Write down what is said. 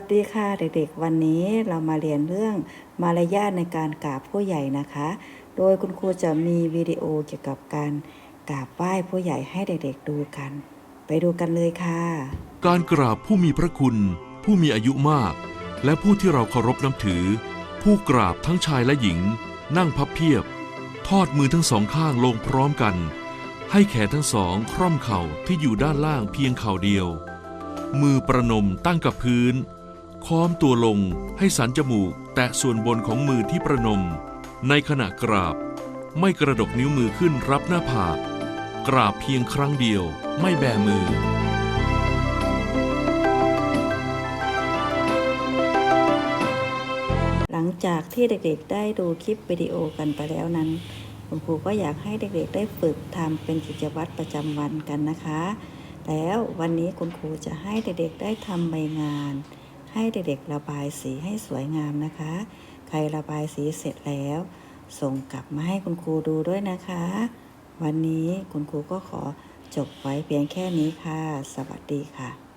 สดีค่ะเด็กๆ วันนี้เรามาเรียนเรื่องมารยาทในการกราบผู้ใหญ่นะคะ โดยคุณครูจะมีวิดีโอเกี่ยวกับการกราบไหว้ผู้ใหญ่ให้เด็กๆดูกัน ไปดูกันเลยค่ะ การกราบผู้มีพระคุณ ผู้มีอายุมาก และผู้ที่เราเคารพนับถือ ผู้กราบทั้งชายและหญิง นั่งพับเพียบ ทอดมือทั้งสองข้างลงพร้อมกัน ให้แขนทั้งสองคร่อมเข่าที่อยู่ด้านล่างเพียงเข่าเดียวมือประนมตั้งกับพื้น ค้อมตัวลงให้สันจมูกแตะส่วนบนของมือที่ประนม ในขณะกราบ ไม่กระดกนิ้วมือขึ้นรับหน้าผากกราบเพียงครั้งเดียวไม่แบมือ หลังจากที่เด็กๆได้ดูคลิปวิดีโอกันไปแล้วนั้นคุณครูก็อยากให้เด็กๆได้ฝึกทำเป็นกิจวัตรประจำวันกันนะคะ แล้ววันนี้คุณครูจะให้เด็กๆได้ทำใบงาน ให้เด็กๆระบายสีให้สวยงามนะคะ ใครระบายสีเสร็จแล้ว ส่งกลับมาให้คุณครูดูด้วยนะคะ วันนี้คุณครูก็ขอจบไว้เพียงแค่นี้ค่ะ สวัสดีค่ะ